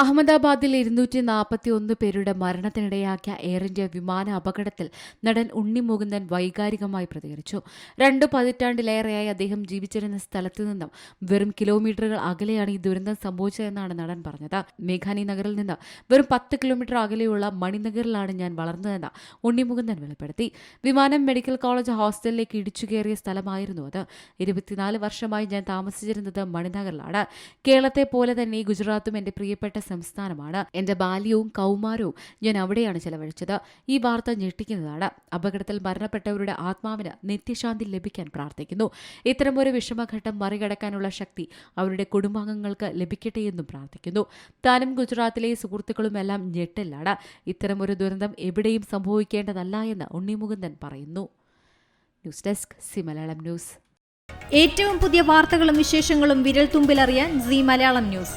അഹമ്മദാബാദിൽ ഇരുന്നൂറ്റി നാൽപ്പത്തി ഒന്ന് പേരുടെ മരണത്തിനിടയാക്കിയ എയർ ഇന്ത്യ വിമാന അപകടത്തിൽ നടൻ ഉണ്ണി മുകുന്ദൻ വൈകാരികമായി പ്രതികരിച്ചു. രണ്ടു പതിറ്റാണ്ടിലേറെയായി അദ്ദേഹം ജീവിച്ചിരുന്ന സ്ഥലത്തു നിന്നും വെറും കിലോമീറ്ററുകൾ അകലെയാണ് ഈ ദുരന്തം സംഭവിച്ചതെന്നാണ് നടൻ പറഞ്ഞത്. മേഘാനി നഗറിൽ നിന്ന് വെറും പത്ത് കിലോമീറ്റർ അകലെയുള്ള മണിനഗറിലാണ് ഞാൻ വളർന്നതെന്ന് ഉണ്ണി മുകുന്ദൻ വെളിപ്പെടുത്തി. വിമാനം മെഡിക്കൽ കോളേജ് ഹോസ്റ്റലിലേക്ക് ഇടിച്ചു കയറിയ സ്ഥലമായിരുന്നു അത്. ഇരുപത്തിനാല് വർഷമായി ഞാൻ താമസിച്ചിരുന്നത് മണിനഗറിലാണ്. കേരളത്തെ പോലെ തന്നെ ഗുജറാത്തും എന്റെ പ്രിയപ്പെട്ട സംസ്ഥാനമാണ്. എന്റെ ബാല്യവും കൗമാരവും ഞാൻ അവിടെയാണ് ചെലവഴിച്ചത്. ഈ വാർത്ത ഞെട്ടിക്കുന്നതാണ്. അപകടത്തിൽ മരണപ്പെട്ടവരുടെ ആത്മാവിന് നിത്യശാന്തി ലഭിക്കാൻ പ്രാർത്ഥിക്കുന്നു. ഇത്തരമൊരു വിഷമഘട്ടം മറികടക്കാനുള്ള ശക്തി അവരുടെ കുടുംബാംഗങ്ങൾക്ക് ലഭിക്കട്ടെ എന്നും പ്രാർത്ഥിക്കുന്നു. താനും ഗുജറാത്തിലെ സുഹൃത്തുക്കളുമെല്ലാം ഞെട്ടലാണ്. ഇത്തരമൊരു ദുരന്തം എവിടെയും സംഭവിക്കേണ്ടതല്ല എന്ന് ഉണ്ണിമുകുന്ദൻ പറയുന്നു. News desk C Malayalam news. ഏറ്റവും പുതിയ വാർത്തകളും വിശേഷങ്ങളും വിരൽ തുമ്പിലറിയാൻ സി മലയാളം ന്യൂസ്.